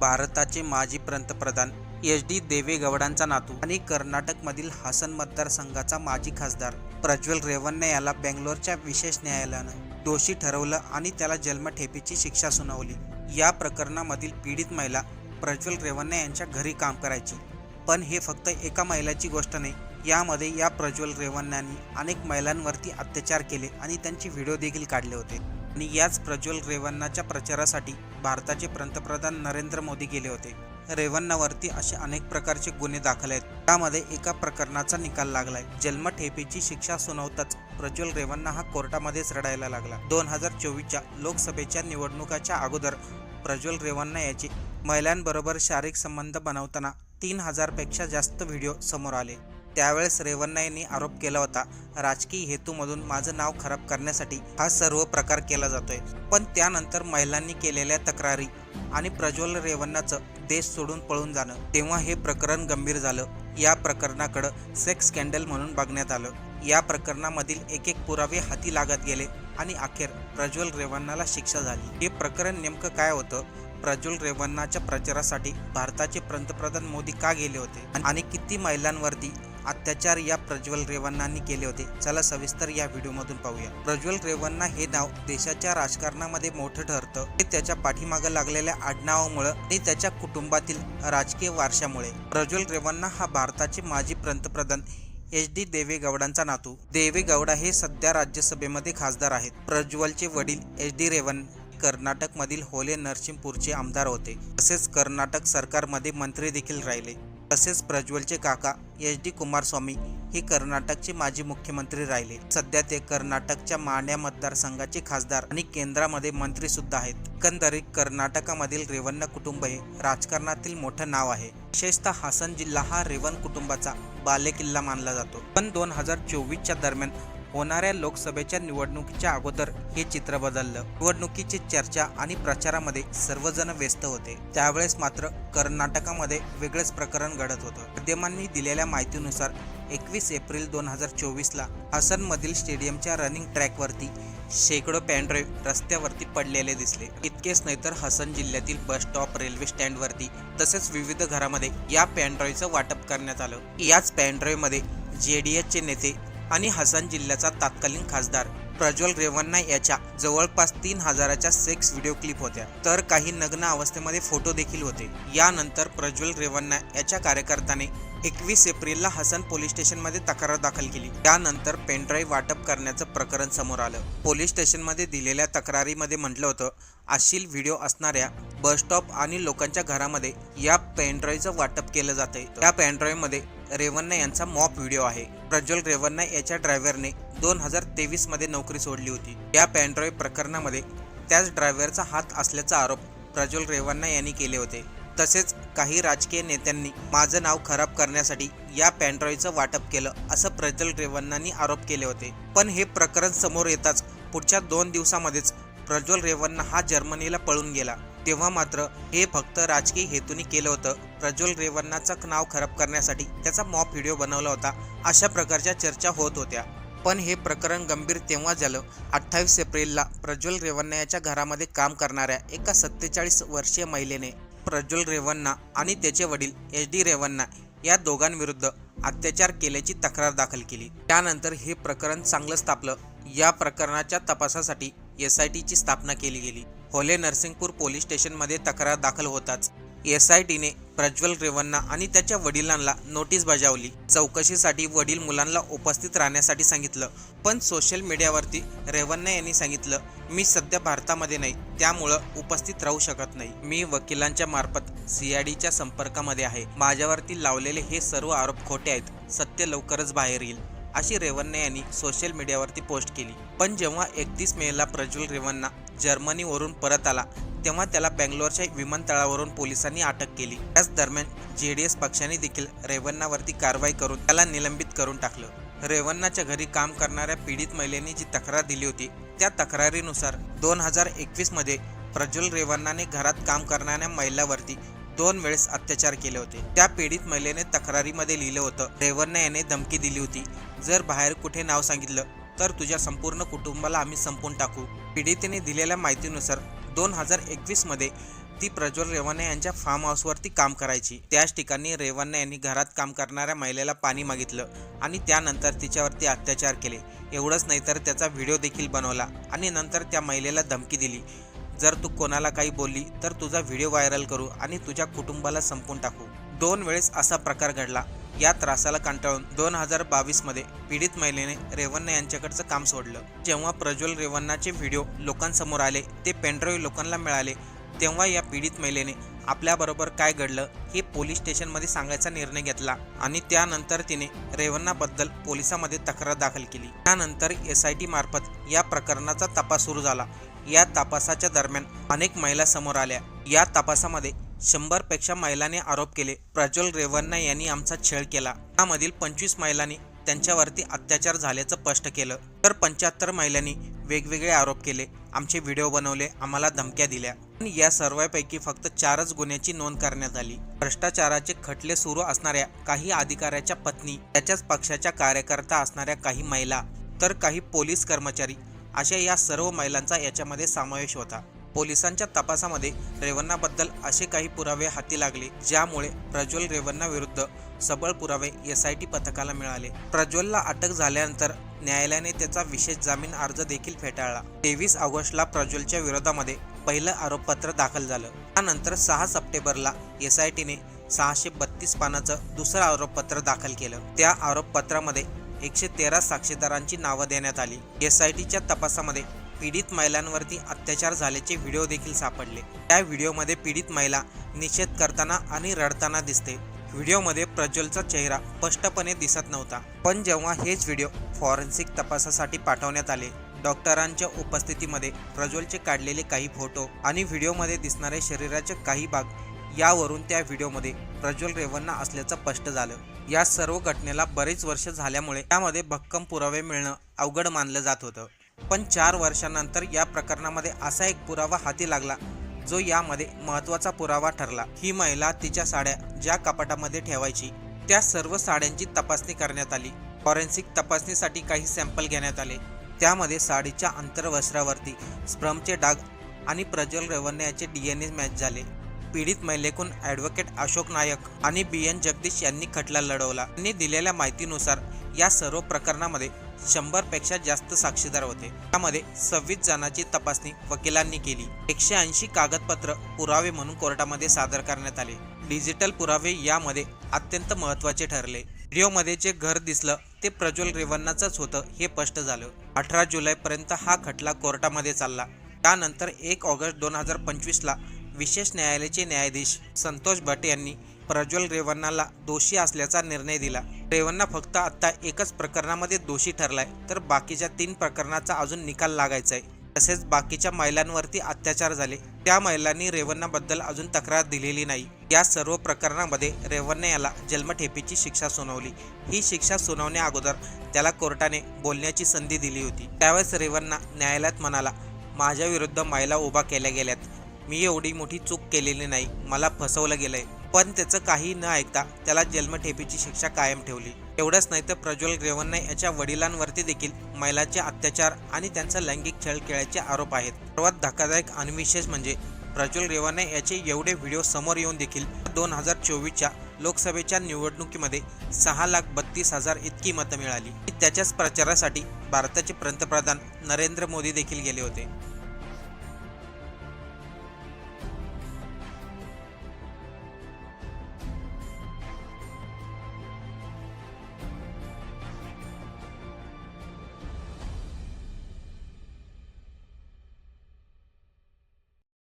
भारताचे माजी पंतप्रधान एच डी देवेगौडांचा नातू आणि कर्नाटकमधील हासन मतदारसंघाचा माजी खासदार. प्रज्वल रेवन्ने याला बेंगलोरच्या विशेष न्यायालयानं दोषी ठरवलं आणि त्याला जन्मठेपेची शिक्षा सुनावली. या प्रकरणामधील पीडित महिला प्रज्वल रेवन्ने यांच्या घरी काम करायची. पण हे फक्त एका महिलाची गोष्ट नाही यामध्ये या प्रज्वल रेवन्नांनी अनेक महिलांवरती अत्याचार केले आणि त्यांचे व्हिडिओ देखील काढले होते. आणि याच प्रज्वल रेवन्नाच्या प्रचारासाठी भारताचे पंतप्रधान नरेंद्र मोदी गेले होते. रेवन्नावरती असे अनेक प्रकारचे गुन्हे दाखल आहेत. त्यामध्ये एका प्रकरणाचा निकाल लागलाय. जन्मठेपेची शिक्षा सुनावताच प्रज्वल रेवन्ना हा कोर्टामध्येच रडायला लागला. दोन हजार चोवीसच्या लोकसभेच्या निवडणुकाच्या अगोदर प्रज्वल रेवन्ना याचे महिलांबरोबर शारीरिक संबंध बनवताना तीन हजारपेक्षा जास्त व्हिडिओ समोर आले. त्यावेळेस रेवन्ना यांनी आरोप केला होता राजकीय हेतूमधून माझं नाव खराब करण्यासाठी हा सर्व प्रकार केला जातोय. पण त्यानंतर महिलांनी केलेल्या तक्रारी आणि प्रज्वल रेवन्नाचं देश सोडून पळून जाणं तेव्हा हे प्रकरण गंभीर झालं. या प्रकरणाकडं सेक्स स्कॅन्डल म्हणून बघण्यात आलं. या प्रकरणामधील एक एक पुरावे हाती लागत गेले आणि अखेर प्रज्वल रेवन्नाला शिक्षा झाली. हे प्रकरण नेमकं काय होतं? प्रज्वल रेवन्नाच्या प्रचारासाठी भारताचे पंतप्रधान मोदी का गेले होते? आणि किती महिलांवरती अत्याचार या प्रज्वल रेवन्नांनी केले होते. चला सविस्तर या व्हिडिओमधून पाहूया. प्रज्वल रेवन्ना हे नाव देशाच्या राजकारणामध्ये मोठं ठरतं. हे त्याच्या पाठीमागं लागलेल्या आडनावामुळं आणि त्याच्या कुटुंबातील राजकीय वारशामुळे. प्रज्वल रेवन्ना हा भारताचे माजी पंतप्रधान एच डी देवेगौडांचा नातू. देवेगौडा हे सध्या राज्यसभेमध्ये खासदार आहेत. प्रज्वलचे वडील एच डी रेवन कर्नाटकमधील होले नरसिंहपूरचे आमदार होते. तसेच कर्नाटक सरकारमध्ये मंत्री देखील राहिले. तसेच प्रज्वलचे काका एच डी कुमारस्वामी हे कर्नाटकचे माजी मुख्यमंत्री राहिले. सध्या ते कर्नाटकच्या मांड्या मतदारसंघाचे खासदार आणि केंद्रामध्ये मंत्री सुद्धा आहेत. एकंदरीत कर्नाटकामधील रेवन्न कुटुंब हे राजकारणातील मोठं नाव आहे. विशेषतः हासन जिल्हा हा रेवन कुटुंबाचा बालेकिल्ला मानला जातो. पण दोन हजार चोवीसच्या दरम्यान होणाऱ्या लोकसभेच्या निवडणुकीच्या अगोदर हे चित्र बदललं. निवडणुकीची चर्चा आणि प्रचारामध्ये सर्वजण व्यस्त होते. त्यावेळेस मात्र कर्नाटकामध्ये वेगळंच प्रकरण घडत होतं. माध्यमांनी दिलेल्या माहितीनुसार एकवीस एप्रिल दोन हजार चोवीसला हसनमधील स्टेडियमच्या रनिंग ट्रॅकवरती शेकडो पॅन्ड्राईव्ह रस्त्यावरती पडलेले दिसले. इतकेच नाही तर हसन जिल्ह्यातील बस स्टॉप रेल्वे स्टँडवरती तसेच विविध घरामध्ये या पॅन्ड्राईव्हचं वाटप करण्यात आलं. याच पॅन्ड्राईव्हमध्ये जे डी एसचे नेते आणि हसन जिल्ह्याचा तत्कालीन खासदार प्रज्वल रेवन्ना याच्या जवळपास तीन हजाराच्या सेक्स व्हिडिओ क्लिप होत्या. तर काही नग्न अवस्थेमध्ये फोटो देखील होते. यानंतर प्रज्वल रेवन्ना याच्या कार्यकर्त्याने एकवीस एप्रिलला हसन पोलीस स्टेशनमध्ये तक्रार दाखल केली. त्यानंतर पेनड्राईव्ह वाटप करण्याचं प्रकरण समोर आलं. पोलीस स्टेशनमध्ये दिलेल्या तक्रारीमध्ये म्हटलं होतं अशील व्हिडिओ असणाऱ्या बस स्टॉप आणि लोकांच्या घरामध्ये या पेनड्राईव्हचं वाटप केलं जातंय. या पेनड्राईव्हमध्ये रेवन्ना यांचा मॉप व्हिडिओ आहे. प्रज्वल रेवन्ना याच्या ड्रायव्हरने दोन हजार तेवीसमध्ये नोकरी सोडली होती. या पॅन्ड्रॉइड प्रकरणामध्ये त्याच ड्रायव्हरचा हात असल्याचा आरोप प्रज्वल रेवन्ना यांनी केले होते. तसेच काही राजकीय नेत्यांनी माझं नाव खराब करण्यासाठी या पॅन्ड्रॉइडचं वाटप केलं असं प्रज्वल रेवन्नानी आरोप केले होते. पण हे प्रकरण समोर येताच पुढच्या दोन दिवसामध्येच प्रज्वल रेवन्ना हा जर्मनीला पळून गेला. तेव्हा मात्र हे फक्त राजकीय हेतूने केलं होतं. प्रज्वल रेवन्नाचं नाव खराब करण्यासाठी त्याचा मॉप व्हिडिओ बनवला होता. अशा प्रकारच्या चर्चा होत होत्या. पण हे प्रकरण गंभीर तेव्हा झालं. अठ्ठावीस एप्रिलला प्रज्वल रेवन्ना याच्या घरामध्ये काम करणाऱ्या एका सत्तेचाळीस वर्षीय महिलेने प्रज्वल रेवन्ना आणि त्याचे वडील एच डी रेवन्ना या दोघांविरुद्ध अत्याचार केल्याची तक्रार दाखल केली. त्यानंतर हे प्रकरण चांगलंच तापलं या प्रकरणाच्या तपासासाठी एस आय टीची स्थापना केली गेली. होले नरसिंगपूर पोलीस स्टेशनमध्ये तक्रार दाखल होताच. एस आय टीने प्रज्वल रेवन्ना आणि त्याच्या वडिलांना नोटीस बजावली. चौकशीसाठी वडील मुलांना उपस्थित राहण्यासाठी सांगितलं. पण सोशल मीडियावरती रेवन्ना यांनी सांगितलं मी सध्या भारतामध्ये नाही त्यामुळं उपस्थित राहू शकत नाही. मी वकिलांच्या मार्फत सीआयडीच्या संपर्कामध्ये आहे. माझ्यावरती लावलेले हे सर्व आरोप खोटे आहेत. सत्य लवकरच बाहेर येईल अशी रेवन्ना यांनी सोशल मीडियावरती पोस्ट केली. पण जेव्हा एकतीस मेला प्रज्वल रेवन्ना जर्मनीवरून परत आला तेव्हा त्याला बेंगलोरच्या विमानतळावरून पोलिसांनी अटक केली. त्याच दरम्यान जे डी एस पक्षाने देखील रेवन्नावरती कारवाई करून त्याला निलंबित करून टाकलं. रेवन्नाच्या घरी काम करणाऱ्या पीडित महिलेने जी तक्रार दिली होती त्या तक्रारीनुसार दोन हजार एकवीसमध्ये प्रज्वल रेवन्नाने घरात काम करणाऱ्या महिलावरती दोन वेळेस अत्याचार केले होते. त्या पीडित महिलेने तक्रारीमध्ये लिहिलं होतं रेवन्ना याने धमकी दिली होती. जर बाहेर कुठे नाव सांगितलं तर तुझ्या संपूर्ण कुटुंबाला आम्ही संपून टाकू. पीडितेने दिलेल्या माहितीनुसार दोन हजार एकवीसमध्ये ती प्रज्वल रेवन्ना यांच्या फार्म हाऊसवरती काम करायची. त्याच ठिकाणी रेवन्ना यांनी घरात काम करणाऱ्या महिलेला पाणी मागितलं आणि त्यानंतर तिच्यावरती अत्याचार केले. एवढंच नाही तर त्याचा व्हिडिओ देखील बनवला आणि नंतर त्या महिलेला धमकी दिली. जर तू कोणाला काही बोलली तर तुझा व्हिडिओ व्हायरल करू आणि तुझ्या कुटुंबाला संपून टाकू. दोन वेळेस असा प्रकार घडला. या त्रासाला कंटाळून दोन हजार बावीसमध्ये पीडित महिलेने रेवन्ना यांच्याकडचं काम सोडलं. जेव्हा प्रज्वल रेवन्नाचे व्हिडिओ लोकांसमोर आले ते पेनड्राईव्ह लोकांना मिळाले तेव्हा या पीडित महिलेने आपल्याबरोबर काय घडलं हे पोलीस स्टेशनमध्ये सांगायचा निर्णय घेतला आणि त्यानंतर तिने रेवन्नाबद्दल पोलिसांमध्ये तक्रार दाखल केली. त्यानंतर एस आय टी मार्फत या प्रकरणाचा तपास सुरू झाला. या तपासाच्या दरम्यान अनेक महिला समोर आल्या. या तपासामध्ये शंभरपेक्षा महिलांनी आरोप केले. प्रज्वल रेवन्ना यांनी आमचा छेड केला. त्यामधील पंचवीस महिलांनी त्यांच्यावरती अत्याचार झाल्याचं स्पष्ट केलं. तर पंच्याहत्तर महिलांनी वेगवेगळे आरोप केले. आमचे व्हिडिओ बनवले. आम्हाला धमक्या दिल्या. पण या सर्वांपैकी फक्त चारच गुन्ह्याची नोंद करण्यात आली. भ्रष्टाचाराचे खटले सुरू असणाऱ्या काही अधिकाऱ्याच्या पत्नी त्याच्याच पक्षाच्या कार्यकर्ता असणाऱ्या काही महिला तर काही पोलीस कर्मचारी अशा या सर्व महिलांचा याच्यामध्ये समावेश होता. पोलिसांच्या तपासामध्ये रेवन्नाबद्दल असे काही पुरावे हाती लागले ज्यामुळे प्रज्वल रेवन्ना विरुद्ध सबळ पुरावे एस आय टी पथकाला मिळाले. प्रज्वलला अटक झाल्यानंतर न्यायालयाने त्याचा विशेष जामीन अर्ज देखील फेटाळला. तेवीस ऑगस्टला प्रज्वलच्या विरोधामध्ये पहिलं आरोपपत्र दाखल झालं. त्यानंतर सहा सप्टेंबरला एस आय टीने सहाशे बत्तीस पानाचं दुसरं आरोपपत्र दाखल केलं. त्या आरोपपत्रामध्ये एकशे तेरा साक्षीदारांची नावं देण्यात आली. एस आय टीच्या तपासामध्ये पीडित महिलांवरती अत्याचार झाल्याचे व्हिडिओ देखील सापडले. त्या व्हिडिओमध्ये पीडित महिला निषेध करताना आणि रडताना दिसते. व्हिडिओमध्ये प्रज्वलचा चेहरा स्पष्टपणे दिसत नव्हता. पण जेव्हा हेच व्हिडिओ फॉरेन्सिक तपासासाठी पाठवण्यात आले डॉक्टरांच्या उपस्थितीमध्ये प्रज्वलचे काढलेले काही फोटो आणि व्हिडिओमध्ये दिसणारे शरीराचे काही भाग यावरून त्या व्हिडिओमध्ये प्रज्वल रेवन्ना असल्याचं स्पष्ट झालं. या सर्व घटनेला बरेच वर्ष झाल्यामुळे त्यामध्ये भक्कम पुरावे मिळणं अवघड मानलं जात होतं. पण चार वर्षानंतर या प्रकरणामध्ये असा एक पुरावा हाती लागला जो यामध्ये महत्त्वाचा पुरावा ठरला. ही महिला तिच्या साड्या ज्या कपाटामध्ये ठेवायची त्या सर्व साड्यांची तपासणी करण्यात आली. फॉरेन्सिक तपासणीसाठी काही सॅम्पल घेण्यात आले. त्यामध्ये साडीच्या अंतर्वस्त्रावरती स्प्रमचे डाग आणि प्रज्वल रेवन्ना याचे डी एन ए मॅच झाले. पीडित महिलेकून ॲडव्होकेट अशोक नायक आणि बी एन जगदीश यांनी खटला लढवला. त्यांनी दिलेल्या माहितीनुसार या सर्व प्रकरणामध्ये शंभरपेक्षा जास्त साक्षीदार होते. त्यामध्ये सव्वीस जणांची तपासणी वकिलांनी केली. एकशे ऐंशी कागदपत्र पुरावे म्हणून कोर्टामध्ये सादर करण्यात आले. डिजिटल पुरावे यामध्ये अत्यंत महत्त्वाचे ठरले. व्हिडिओमध्ये जे घर दिसलं ते प्रज्वल रेवन्नाचंच होतं हे स्पष्ट झालं. अठरा जुलैपर्यंत हा खटला कोर्टामध्ये चालला. त्यानंतर एक ऑगस्ट दोन हजार पंचवीसला विशेष न्यायालयाचे न्यायाधीश संतोष भट यांनी प्रज्वल रेवन्नाला दोषी असल्याचा निर्णय दिला. रेवन्ना फक्त आता एकच प्रकरणामध्ये दोषी ठरलाय तर बाकीच्या तीन प्रकरणाचा अजून निकाल लागायचा आहे तसेच बाकीच्या महिलांवरती अत्याचार झाले. त्या महिलांनी रेवन्नाबद्दल अजून तक्रार दिलेली नाही. या सर्व प्रकरणामध्ये रेवन्ना याला जन्मठेपेची शिक्षा सुनावली. ही शिक्षा सुनावण्या अगोदर त्याला कोर्टाने बोलण्याची संधी दिली होती. त्यावेळेस रेवन्ना न्यायालयात म्हणाला माझ्या विरुद्ध महिला उभा केल्या गेल्यात. मी एवढी मोठी चूक केलेली नाही. मला फसवलं गेलंय. पण त्याचं काही न ऐकता त्याला जन्मठेपेची शिक्षा कायम ठेवली. एवढंच नाही तर प्रज्वल रेवन्ना याच्या वडिलांवरती देखील महिलांचे अत्याचार आणि त्यांचा लैंगिक छळ केल्याचे आरोप आहेत. सर्वात धक्कादायक आणि विशेष म्हणजे प्रज्वल रेवन्ना याचे एवढे व्हिडिओ समोर येऊन देखील दोन हजार चोवीसच्या लोकसभेच्या निवडणुकीमध्ये सहा लाख बत्तीस हजार इतकी मतं मिळाली. त्याच्याच प्रचारासाठी भारताचे पंतप्रधान नरेंद्र मोदी देखील गेले होते.